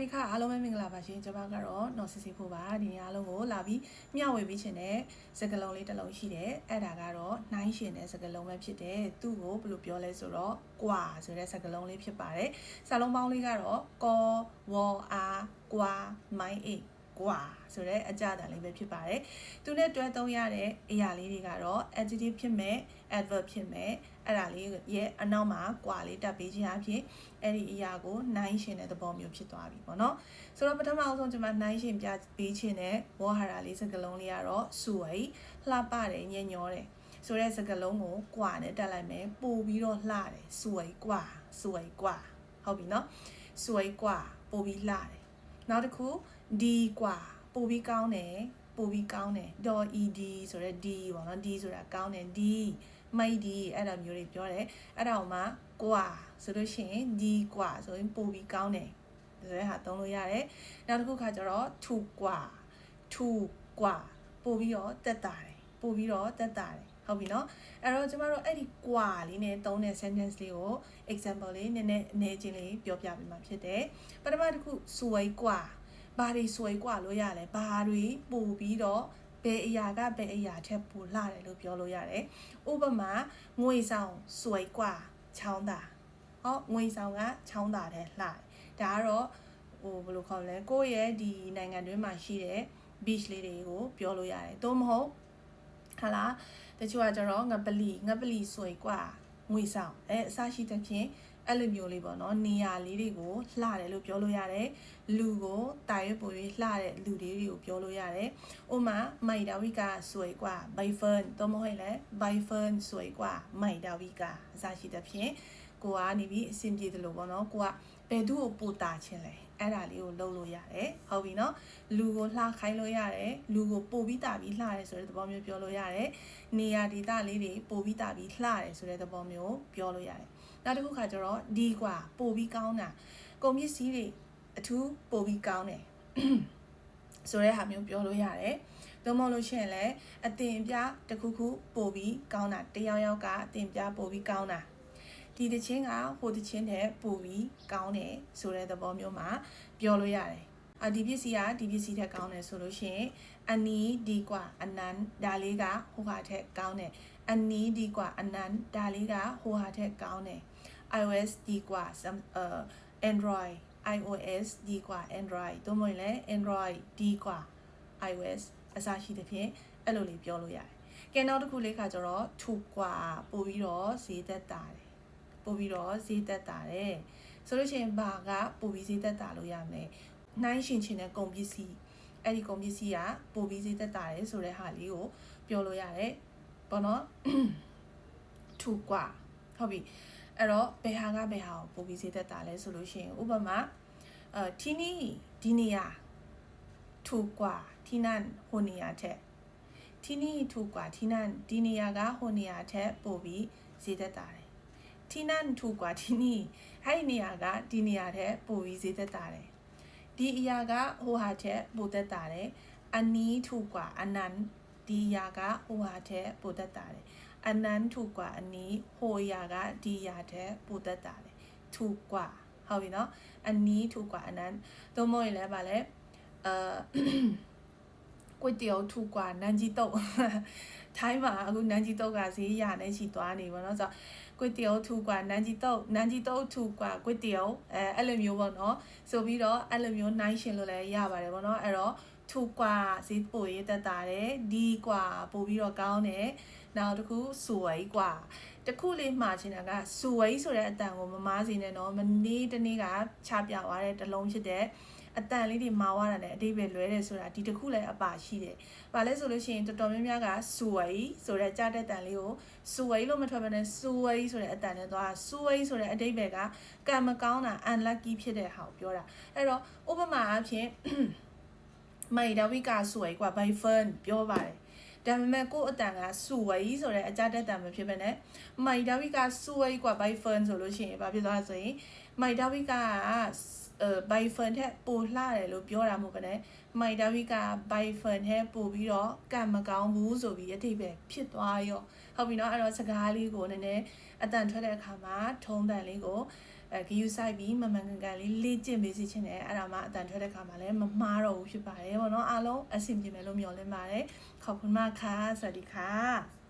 ဒီခါအားလုံးပဲမင်္ဂလာပါရှင်ကျွန်မကတော့နော်စစ်စစ်ဖို့ပါဒီနေ့အားလုံးကိုလာပြီးမျှဝေပေးခြင်းနဲ့စကလုံးလေးတစ်လုံးရှိတယ်အဲ့ဒါကတော့နှိုင်းရှင်တဲ့စကလုံးပဲဖြစ်တယ်သူ့ကိုဘယ်လိုပြောလဲဆိုတော့ကွာဆိုတဲ့စကလုံးလေးဖြစ်ပါတယ်စာလုံးပေါင်းလေးကတော့ကောဝေါ်အားကွာမိုင်းအိတ် ကွာဆိုတဲ့အကြအတန်လေးပဲဖြစ်ပါတယ်သူနဲ့တွဲသုံးရတဲ့အရာလေးတွေကတော့ adjective ဖြစ်မဲ့ adverb ဖြစ်မဲ့အဲ့ဒါလေးရဲ့အနောက်မှာကွာလေးတက်ပေးခြင်းအဖြစ်အဲ့ဒီအရာကိုနိုင်ရှင်တဲ့သဘောမျိုးဖြစ်သွားပြီပေါ့နော်ဆိုတော့ပထမအောင်ဆုံးကျွန်မနိုင်ရှင်ပြပေးခြင်းနဲ့ဝေါ်ဟာရာလေးစကလုံးလေးကတော့စူဝိလှပတယ်ညံ့ညောတယ်ဆိုတဲ့စကလုံးကိုကွာနဲ့တက်လိုက်မယ်ပို့ပြီးတော့လှတယ်စူဝိကွာစူဝိကွာဟုတ်ပြီနော်စူဝိကွာပို့ပြီးလှတယ်နောက်တစ်ခု ဒီကွာပို့ပြီးကောင်းတယ်ပို့ပြီးကောင်းတယ်ဒေါ် ed ဆိုတဲ့ d ပေါ့နော် d ဆိုတာကောင်းတယ် d မိတ်ဒီအဲ့ဒါမျိုးတွေပြောတယ်အဲ့ဒါကိုမှကွာဆိုလို့ရှိရင်ဒီကွာဆိုရင်ပို့ပြီးကောင်းတယ်ဆိုတဲ့ဟာသုံးလို့ရတယ်နောက်တစ်ခုခါကျတော့ထူကွာထူကွာပို့ပြီးတော့တက်တာတယ်ပို့ပြီးတော့တက်တာတယ်ဟုတ်ပြီနော်အဲ့တော့ကျမတို့အဲ့ဒီကွာလေးနဲ့သုံးတဲ့ sentence လေးကို example လေးနည်းနည်းအနေချင်းလေးပြောပြပေးမှာဖြစ်တယ်ပထမတစ်ခုစွဲကွာ ဘာတွေစွဲကွာလို့ရလဲဘာတွေပို့ပြီးတော့ဘယ်အရာကဘယ်အရာထက်ပိုလှတယ်လို့ပြောလို့ရတယ်။ဥပမာငွေဆောင်စွဲกว่าချောင်းတာ။ဟောငွေဆောင်ကချောင်းတာတဲ့လှတယ်။ဒါကတော့ဟိုဘယ်လိုခေါ်လဲကိုယ့်ရဲ့ဒီနိုင်ငံတွင်းမှာရှိတဲ့ beach လေးတွေကိုပြောလို့ရတယ်။သို့မဟုတ်ဟာလားတချို့ကကျတော့ငပလီငပလီစွဲกว่าငွေဆောင်အဲအစရှိသဖြင့် အဲ့လိုမျိုးလေးပေါ့နော်နေရာလေးတွေကိုလှတယ်လို့ပြောလို့ရတယ်လူကိုတာရွပို၍လှတဲ့လူတွေတွေကိုပြောလို့ရတယ်ဥမာမိုက်ဒါဝီကဆွေกว่าဘိုင်ဖန်တော့မဟုတ်လေဘိုင်ဖန်ဆွေกว่าမိုက်ဒါဝီကအစရှိသဖြင့်ကိုကနေပြီးအဆင်ပြေတယ်လို့ပေါ့နော်ကိုကဘယ်သူ့ကိုပို့တာချင်းလဲအဲ့ဒါလေးကိုလုပ်လို့ရတယ်ဟုတ်ပြီနော်လူကိုလှခိုင်းလို့ရတယ်လူကိုပို့ပြီးတာပြီးလှတယ်ဆိုတဲ့သဘောမျိုးပြောလို့ရတယ်နေရာဒေသလေးတွေပို့ပြီးတာပြီးလှတယ်ဆိုတဲ့သဘောမျိုးပြောလို့ရတယ် နောက်တစ်ခုခါကျတော့ဒီกว่าပို့ပြီးကောင်းတာကုန်ပစ္စည်းတွေအထူးပို့ပြီးကောင်းတယ်ဆိုတဲ့ဟာမျိုးပြောလို့ရတယ်သို့မဟုတ်လို့ရှိရင်လည်းအတင်ပြတစ်ခုခုပို့ပြီးကောင်းတာတယောက်ယောက်ကအတင်ပြပို့ပြီးကောင်းတာဒီတချင်းကဟိုတချင်းတဲ့ပို့ပြီးကောင်းတယ်ဆိုတဲ့သဘောမျိုးမှာပြောလို့ရတယ်အဒီပစ္စည်းကဒီပစ္စည်းထက်ကောင်းတယ်ဆိုလို့ရှိရင်အနီးဒီกว่าအနန်ဒါလေးကဟိုဟာထက်ကောင်းတယ်အနီးဒီกว่าအနန်ဒါလေးကဟိုဟာထက်ကောင်းတယ် iOS ดีกว่า uh, Android iOS ดีกว่า Android သို့မဟုတ်လည်း Android ดีกว่า iOS အစရှိသဖြင့်အဲ့လိုလေးပြောလို့ရတယ်။ကဲနောက်တစ်ခုလေးခါကျတော့ထူกว่าပို့ပြီးတော့ဈေးသက်တာတယ်။ပို့ပြီးတော့ဈေးသက်တာတယ်။ဆိုလို့ရှိရင်ဘာကပို့ပြီးဈေးသက်တာလို့ရမလဲ။နှိုင်းရှင်ချင်တဲ့ကုန်ပစ္စည်းအဲ့ဒီကုန်ပစ္စည်းကပို့ပြီးဈေးသက်တာတယ်ဆိုတဲ့ဟာလေးကိုပြောလို့ရတယ်။ပေါ့နော်။ထူกว่าဟုတ်ပြီ။ အဲ့တော့ဘယ်ဟာကဘယ်ဟာကိုပို့ပြီးဈေးသက်တာလဲဆိုလို့ရှိရင်ဥပမာအဲทีนี้ဒီနေရာถูกกว่าที่นั่นဟိုနေရာထက်ที่นี่ถูกกว่าที่นั่นဒီနေရာကဟိုနေရာထက်ပိုပြီးဈေးသက်တာတယ်ที่นั่นถูกกว่าที่นี่အဲ့ဒီနေရာကဒီနေရာထက်ပိုပြီးဈေးသက်တာတယ်ဒီအရာကဟိုဟာထက်ပိုသက်တာတယ်အနီးถูกกว่าအနန်ဒီအရာကဟိုဟာထက်ပိုသက်တာတယ် အနန်းถูกกว่าอันนี้ဟိုရာကဒီရာတဲ့ပိုတက်တာလေถูกกว่าဟုတ်ပြီနော်อันนี้ถูกกว่าอันนั้นသို့မဟုတ်ရင်လည်းဗာလဲအာก๋วยเตี๋ยวถูกกว่าနန်းကြီးတုတ်ထိုင်းမှာအခုနန်းကြီးတုတ်ကဈေးရနေချီသွားနေပါတော့ဆိုတော့ก๋วยเตี๋ยวถูกกว่าနန်းကြီးတုတ်နန်းကြီးတုတ်ถูกกว่าก๋วยเตี๋ยวအဲအဲ့လိုမျိုးပေါ့နော်ဆိုပြီးတော့အဲ့လိုမျိုးနိုင်ရှင်လို့လည်းရပါတယ်ပေါ့နော်အဲ့တော့ ถูกกว่าဈေးပိုရေးတက်တာတယ်ဒီกว่าပို့ပြီးတော့ကောင်းတယ်နောက်တစ်ခုစူဝိกว่าတခုလေးမှာချင်တာကစူဝိဆိုတဲ့အတန်ကိုမမားစီနဲ့နော်မနေ့တနေ့ကချပြသွားတဲ့တလုံးဖြစ်တဲ့အတန်လေးတွေမာဝါတာနဲ့အတိတ်ပဲလွဲတယ်ဆိုတာဒီတစ်ခုလည်းအပါရှိတယ်။ဘာလဲဆိုလို့ရှိရင်တော်တော်များများကစူဝိဆိုတဲ့ကြားတဲ့တန်လေးကိုစူဝိလို့မထွက်ဘဲနဲ့စူဝိဆိုတဲ့အတန်နဲ့သွားစူဝိဆိုတဲ့အတိတ်ပဲကကံမကောင်းတာ unlucky ဖြစ်တဲ့ဟာကိုပြောတာ။အဲ့တော့ဥပမာအဖြစ် မိုင်ဒါဝိကစူဝိกว่า by fern ပြောပါတယ်ဒါပေမဲ့ကို့အတန်ကစူဝေးဆိုတဲ့အကြတက်တန်မဖြစ်ဘဲနဲ့မိုင်ဒါဝိကစူဝေးกว่า by fern ဆိုလို့ရှိရင်ဘာဖြစ်သွားလဲဆိုရင်မိုင်ဒါဝိကအဲဘိုင်ဖန်ထက်ပိုလှတယ်လို့ပြောတာမဟုတ်ဘဲနဲ့မိုင်ဒါဝီကဘိုင်ဖန်ထက်ပိုပြီးတော့ကံမကောင်းဘူးဆိုပြီးအထိပ္ပယ်ဖြစ်သွားရောဟုတ်ပြီနော်အဲ့တော့စကားလေးကိုနည်းနည်းအတန်ထွက်တဲ့အခါမှာထုံးတန်လေးကို အဲဂယူဆိုင်ပြီးမမှန်ကန်ကန်လေးလေ့ကျင့်ပေးစီခြင်းနဲ့အဲ့ဒါမှအတန်ထွက်တဲ့ခါမှာလည်းမမှားတော့ဘူးဖြစ်ပါတယ်ပေါ့နော်အားလုံးအဆင်ပြေမယ်လို့မျှော်လင့်ပါတယ်ขอบคุณมากค่ะสวัสดีค่ะ